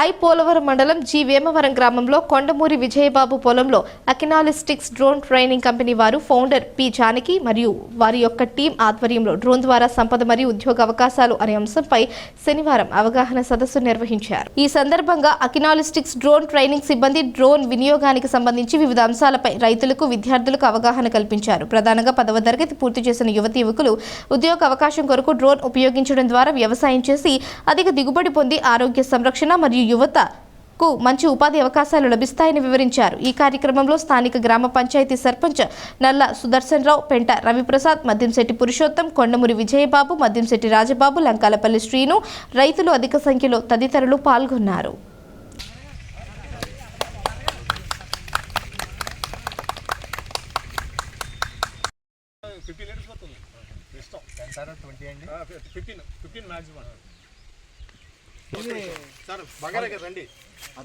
I Polavaram మండలం G Vemavaram గ్రామంలో కొండమూరి విజయబాబు పొలంలో అకినాలిస్టిక్స్ డ్రోన్ ట్రైనింగ్ కంపెనీ వారు ఫౌండర్ పి జానకి మరియు వారి యొక్క టీం ఆధ్వర్యంలో డ్రోన్ ద్వారా సంపద మరియు ఉద్యోగ అవకాశాలు అనే అంశంపై శనివారం అవగాహన సదస్సు నిర్వహించారు. ఈ సందర్భంగా అకినాలిస్టిక్స్ డ్రోన్ ట్రైనింగ్ సిబ్బంది డ్రోన్ వినియోగానికి సంబంధించి వివిధ అంశాలపై రైతులకు విద్యార్థులకు అవగాహన కల్పించారు. ప్రధానంగా పదవ తరగతి పూర్తి చేసిన యువతి యువకులు ఉద్యోగ అవకాశం కొరకు డ్రోన్ ఉపయోగించడం ద్వారా వ్యవసాయం చేసి అధిక దిగుబడి పొంది ఆరోగ్య సంరక్షణ మరియు యువతకు మంచి ఉపాధి అవకాశాలు లభిస్తాయని వివరించారు ఈ కార్యక్రమంలో స్థానిక గ్రామ పంచాయతీ సర్పంచ్ నల్ల సుదర్శన్ రావు పెంట రవిప్రసాద్ మద్యంశెట్టి పురుషోత్తం కొండమురి విజయబాబు మద్యంశెట్టి రాజబాబు లంకాలపల్లి శ్రీను రైతులు అధిక సంఖ్యలో తదితరులు పాల్గొన్నారు ఫిఫ్టీన్ లీటర్స్ వస్తుంది ఇష్టం టెన్ సార్ ట్వంటీ అండి ఫిఫ్టీన్ ఫిఫ్టీన్ మ్యాక్సిమం సార్ బంగారే కదా రండి.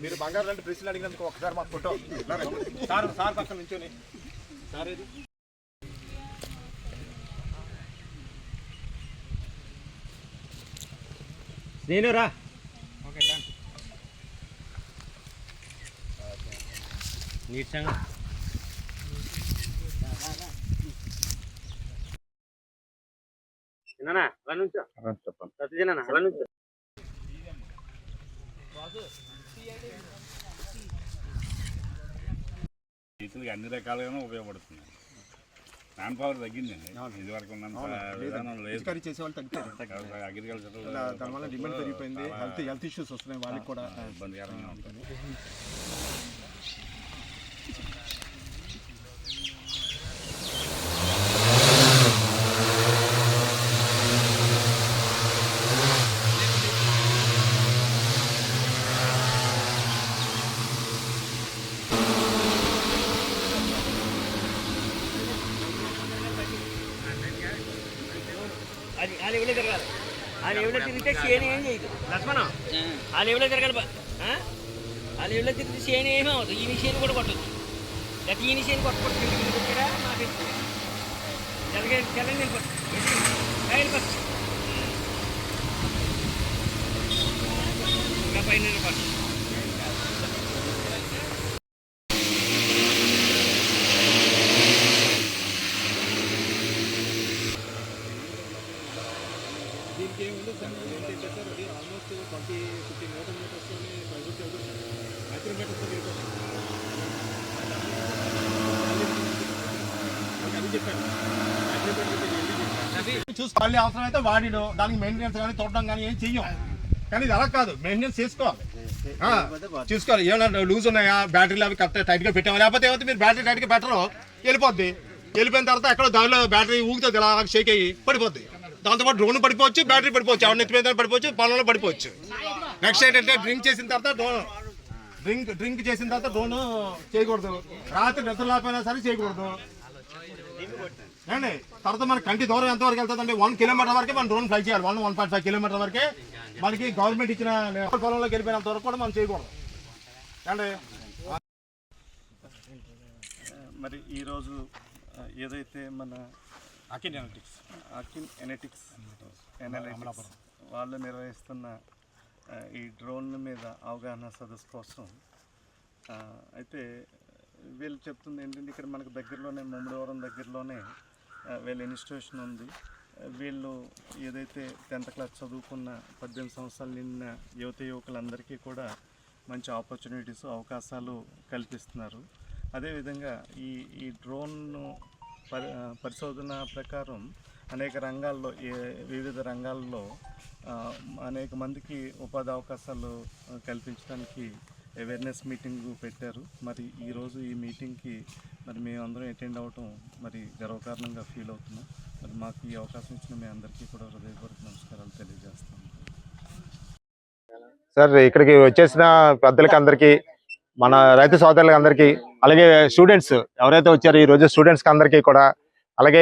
మీరు బంగారు రండి ప్రశ్నలు అడిగినందుకు ఒకసారి మాకు ఫోటో. సార్ సార్ పక్కన నుంచొని. సార్ ఇది నేను రా. ఓకే డన్ నీట్సంగా చిన్న అలా నుంచో. చెప్పండి. సత్యజన అలా నుంచో. రైతులకు అన్ని రకాలుగానే ఉపయోగపడుతుంది. మ్యాన్ పవర్ తగ్గిందండి. ఇది వరకు ఉన్నంత విధానం లేదు. పిచికారీ చేసే వాళ్ళు తగ్గిపోయారు. అగ్రికల్చర్ దానివల్ల డిమాండ్ పెరిగిపోయింది. హెల్త్ హెల్త్ ఇష్యూస్ వస్తున్నాయి. వాళ్ళకి కూడా. ఇబ్బందికరంగా ఉంటుంది. అది ఆ లెవెల్లో తిరగాలి ఆ లెవెల్లో తిరిగితే చేను ఏం చేయదు. లక్ష్మణం? ఆ లెవెల్లో తిరగాలి. ఆ? లెవెల్లో తిరిగితే చేను ఏమీ అవ్వదు. ఈ చేను కూడా కొట్టదు లేకపోతే ఈ చేను కొట్టకూడదు. కిందకి వచ్చారా? మాకు తెల్లగా తెల్లని వెళ్ళిపోతుంది వెళ్ళిపోతుంది ఇంకా పైన వెళ్ళిపోతుంది దీనికి సార్ ఏంటంటే సార్ అది ఆల్మోస్ట్ ట్వంటీ ఫిఫ్టీన్ ప్రైవేట్ చూసి మళ్ళీ అవసరం అయితే వాడిడు దానికి మెయింటెనెన్స్ కానీ తోడడం కానీ ఏం చెయ్యం. కానీ ఇది అలా కాదు మెయింటెనెన్స్ చేసుకోవాలి. చూసుకోవాలి. ఏమన్నా లూజ్ ఉన్నాయా? బ్యాటరీలు అవి కరెక్ట్ టైట్గా పెట్టాము లేకపోతే ఏమైతే మీరు బ్యాటరీ టైట్గా పెట్టరు వెళ్ళిపోద్ది. వెళ్ళిపోయిన తర్వాత ఎక్కడో దానిలో బ్యాటరీ ఊగుతుంది ఇలా షేక్ అయ్యి పడిపోద్ది. దాంతోపాటు డ్రోన్ పడిపోవచ్చు బ్యాటరీ పడిపోవచ్చు ఎవరి నెత్తి మీద పడిపోవచ్చు పొలంలో పడిపోవచ్చు. నెక్స్ట్ ఏంటంటే డ్రింక్ చేసిన తర్వాత డ్రోన్ డ్రింక్ డ్రింక్ చేసిన తర్వాత డ్రోన్ చేయకూడదు. రాత్రి నిద్ర లేకపోయినా సరే చేయకూడదు. ఏమండి? తర్వాత మన కంటి దూరం ఎంత వరకు వెళ్తుందండి? వన్ కిలోమీటర్ వరకే మనం డ్రోన్ ఫ్లై చేయాలి. One one point five kilometre వరకే మనకి గవర్నమెంట్ ఇచ్చిన పొలంలోకి వెళ్ళిపోయినంత వరకు కూడా మనం చేయకూడదు. ఏమండి? మరి ఈరోజు ఏదైతే మన అకిన్ అనలిటిక్స్ అకిన్ ఎనెటిక్స్ ఎనలిటిక్స్ వాళ్ళు నిర్వహిస్తున్న ఈ డ్రోన్ మీద అవగాహన సదస్సు కోసం అయితే వీళ్ళు చెప్తుంది ఏంటంటే ఇక్కడ మనకు దగ్గరలోనే ముమ్మడివరం దగ్గరలోనే వీళ్ళ ఇన్స్టిట్యూషన్ ఉంది. వీళ్ళు ఏదైతే టెన్త్ క్లాస్ చదువుకున్న పద్దెనిమిది సంవత్సరాలు నిన్న యువత యువకులందరికీ కూడా మంచి ఆపర్చునిటీస్ అవకాశాలు కల్పిస్తున్నారు. అదేవిధంగా ఈ ఈ డ్రోన్ పరి పరిశోధన ప్రకారం అనేక రంగాల్లో వివిధ రంగాల్లో అనేక మందికి ఉపాధి అవకాశాలు కల్పించడానికి అవేర్నెస్ మీటింగ్ పెట్టారు. మరి ఈరోజు ఈ మీటింగ్కి మరి మేమందరం అటెండ్ అవ్వటం మరి గర్వకారణంగా ఫీల్ అవుతున్నాం. మరి మాకు ఈ అవకాశం ఇచ్చిన మీ అందరికీ కూడా హృదయపూర్వక నమస్కారాలు తెలియజేస్తాం. సార్ ఇక్కడికి వచ్చేసిన పెద్దలకి అందరికీ మన రైతు సోదరులకి అందరికీ అలాగే స్టూడెంట్స్ ఎవరైతే వచ్చారో ఈ రోజు స్టూడెంట్స్కి అందరికీ కూడా అలాగే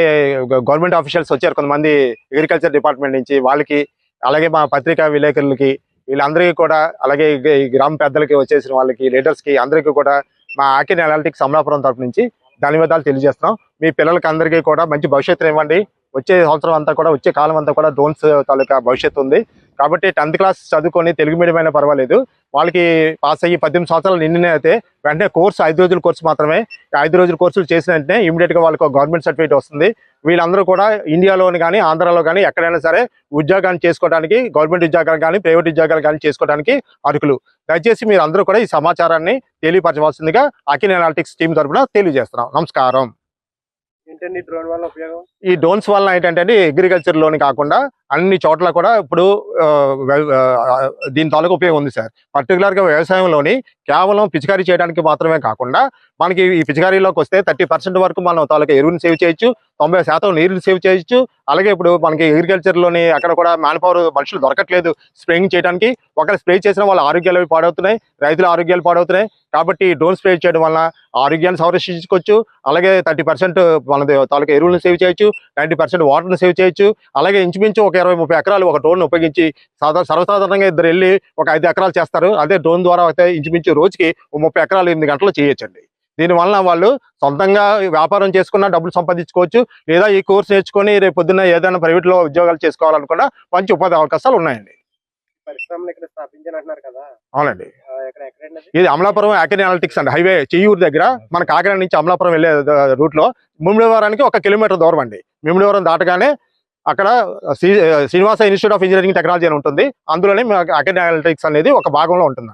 గవర్నమెంట్ ఆఫీషియల్స్ వచ్చారు కొంతమంది అగ్రికల్చర్ డిపార్ట్మెంట్ నుంచి వాళ్ళకి అలాగే మా పత్రికా విలేకరులకి వీళ్ళందరికీ కూడా అలాగే ఈ- గ్రామ పెద్దలకి వచ్చేసిన వాళ్ళకి లీడర్స్కి అందరికీ కూడా మా ఆకిన్ అనాలిటిక్స్ అమలాపురం తరపు నుంచి ధన్యవాదాలు తెలియజేస్తున్నాం. మీ పిల్లలకి అందరికీ కూడా మంచి భవిష్యత్తు ఇవ్వండి. వచ్చే సంవత్సరం అంతా కూడా వచ్చే కాలం అంతా కూడా డ్రోన్స్ తాలూకా భవిష్యత్తు ఉంది. కాబట్టి టెన్త్ క్లాస్ చదువుకొని తెలుగు మీడియం అయినా పర్వాలేదు. వాళ్ళకి పాస్ అయ్యి పద్దెనిమిది సంవత్సరాలు నిండిన అయితే వెంటనే కోర్సు ఐదు రోజుల కోర్సు మాత్రమే. ఐదు రోజుల కోర్సులు చేసిన వెంటనే ఇమీడియట్గా వాళ్ళకి గవర్నమెంట్ సర్టిఫికేట్ వస్తుంది. వీళ్ళందరూ కూడా ఇండియాలోని కానీ ఆంధ్రాలో కానీ ఎక్కడైనా సరే ఉద్యోగాన్ని చేసుకోవడానికి గవర్నమెంట్ ఉద్యోగాలు కానీ ప్రైవేట్ ఉద్యోగాలు కానీ చేసుకోవడానికి అర్హులు. దయచేసి మీరు అందరూ కూడా ఈ సమాచారాన్ని తెలియపరచవలసిందిగా అకిన్ అనాలిటిక్స్ టీం తరపున తెలియజేస్తున్నాం. నమస్కారం. ఏంటండి డ్రోన్ వల్ల ఉపయోగం? ఈ డ్రోన్స్ వల్ల ఏంటంటే అగ్రికల్చర్లోని కాకుండా అన్ని చోట్ల కూడా ఇప్పుడు దీని తాలూకు ఉపయోగం ఉంది సార్. పర్టికులర్గా వ్యవసాయంలోని కేవలం పిచికారీ చేయడానికి మాత్రమే కాకుండా మనకి ఈ పిచికారీలోకి వస్తే థర్టీ పర్సెంట్ వరకు మనం తాలూకా ఎరువుని సేవ్ చేయొచ్చు తొంభై శాతం నీరుని సేవ్ చేయొచ్చు. అలాగే ఇప్పుడు మనకి అగ్రికల్చర్లోని అక్కడ కూడా మ్యాన్ పవర్ మనుషులు దొరకట్లేదు స్ప్రేయింగ్ చేయడానికి. ఒకరు స్ప్రే చేసిన వాళ్ళ ఆరోగ్యాలు పాడవుతున్నాయి రైతుల ఆరోగ్యాలు పాడవుతున్నాయి. కాబట్టి డ్రోన్ స్ప్రే చేయడం వల్ల ఆరోగ్యాన్ని సంరక్షించుకోవచ్చు. అలాగే థర్టీ పర్సెంట్ మన తాలూకా ఎరువులను సేవ్ చేయొచ్చు నైంటీ పర్సెంట్ వాటర్ని సేవ్ చేయొచ్చు. అలాగే ఇంచుమించు ఒక ఇరవై ముప్పై ఎకరాలు ఒక డ్రోన్ ఉపయోగించి సాధారణ సర్వసాధారణంగా ఇద్దరు వెళ్ళి ఒక ఐదు ఎకరాలు చేస్తారు. అదే డ్రోన్ ద్వారా అయితే ఇంచుమించు రోజుకి ముప్పై ఎకరాలు ఎనిమిది గంటలు చేయొచ్చండి. దీని వలన వాళ్ళు సొంతంగా వ్యాపారం చేసుకున్న డబ్బులు సంపాదించుకోవచ్చు. లేదా ఈ కోర్స్ నేర్చుకొని రేపు పొద్దున్న ఏదైనా ప్రైవేట్లో ఉద్యోగాలు చేసుకోవాలనుకున్నా మంచి ఉపాధి అవకాశాలు ఉన్నాయండి. అవునండి? ఇది అమలాపురం అకాడమీ అనలిటిక్స్ అండి. హైవే చెయ్యూరు దగ్గర మన కాకినాడ నుంచి అమలాపురం వెళ్ళే రూట్లో ముమ్మిడివారానికి ఒక కిలోమీటర్ దూరం అండి. ముమ్మిడివారం దాటగానే అక్కడ Shri Srinivasa institute of engineering technology అని ఉంటుంది. అందులోనే అకాడమీ అనేది ఒక భాగంలో ఉంటుంది